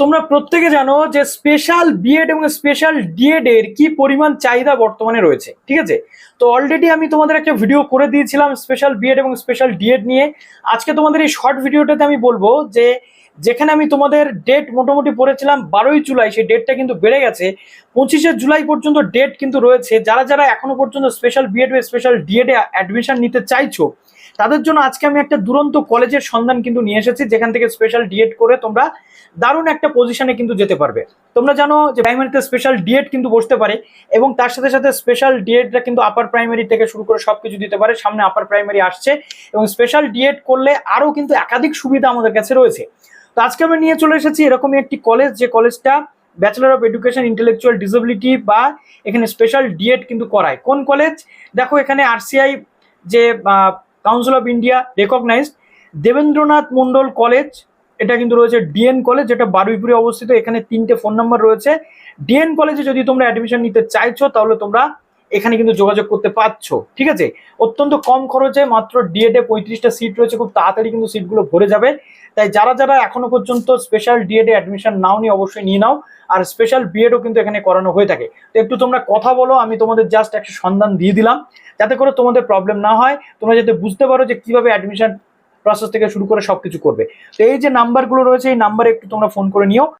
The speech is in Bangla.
তোমরা প্রত্যেকে জানো যে স্পেশাল বিএড এবং স্পেশাল ডিএড এর কি পরিমাণ চাহিদা বর্তমানে রয়েছে, ঠিক আছে? তো অলরেডি আমি তোমাদের একটা ভিডিও করে দিয়েছিলাম স্পেশাল বিএড এবং স্পেশাল ডিএড নিয়ে। আজকে তোমাদের এই শর্ট ভিডিওটাতে আমি বলব যে যেখানে আমি তোমাদের ডেট মোটামুটি পড়েছিলাম বারোই জুলাই, সেই ডেটটা কিন্তু বেড়ে গেছে। পঁচিশে জুলাই পর্যন্ত ডেট কিন্তু রয়েছে। যারা যারা এখনও পর্যন্ত স্পেশাল বিএড বা স্পেশাল ডিএডে অ্যাডমিশন নিতে চাইছো, তাদের জন্য আজকে আমি একটা দুরন্ত কলেজের সন্ধান কিন্তু নিয়ে এসেছি, যেখান থেকে স্পেশাল ডিএড করে তোমরা দারুণ একটা পজিশনে কিন্তু যেতে পারবে। তোমরা জানো যে প্রাইমারিতে স্পেশাল ডিএড কিন্তু বসতে পারে এবং তার সাথে সাথে স্পেশাল ডিএডটা কিন্তু আপার প্রাইমারি থেকে শুরু করে সব কিছু দিতে পারে, সামনে আপার প্রাইমারি আসছে এবং স্পেশাল ডিএড করলে আরও কিন্তু একাধিক সুবিধা আমাদের কাছে রয়েছে। তো আজকে আমি নিয়ে চলে এসেছি এরকমই একটি কলেজ যে কলেজটা bachelor of education intellectual disability বা এখানে স্পেশাল ডিএড কিন্তু করায়। কোন কলেজ দেখো এখানে আরসিআই যে council of India recognised Debendranath Mondal college এটা কিন্তু রয়েছে ডিএন কলেজ, যেটা বারুইপুরে অবস্থিত। এখানে তিনটে ফোন নাম্বার রয়েছে। ডিএন কলেজে যদি তোমরা অ্যাডমিশন নিতে চাইছো, তাহলে তোমরা এখানে কিন্তু যোগাযোগ করতে পারছ। ঠিক আছে? অত্যন্ত কম খরচে মাত্র ডিএড পঁয়ত্রিশটা সিট রয়েছে। খুব তাড়াতাড়ি কিন্তু সিটগুলো ভরে যাবে। তাই যারা যারা এখনও পর্যন্ত স্পেশাল ডিএড অ্যাডমিশন নাও নি অবশ্যই নিয়ে নাও। আর স্পেশাল বিএডও কিন্তু এখানে করানো হয়ে থাকে। তো একটু তোমরা কথা বলো, আমি তোমাদের জাস্ট একটা সন্ধান দিয়ে দিলাম। যাতে করে তোমাদের প্রবলেম না হয়। তোমরা যাতে বুঝতে পারো যে কীভাবে অ্যাডমিশন প্রসেস থেকে শুরু করে সবকিছু করবে। তো এই যে নাম্বারগুলো রয়েছে, এই নাম্বারে একটু তোমরা ফোন করে নিও।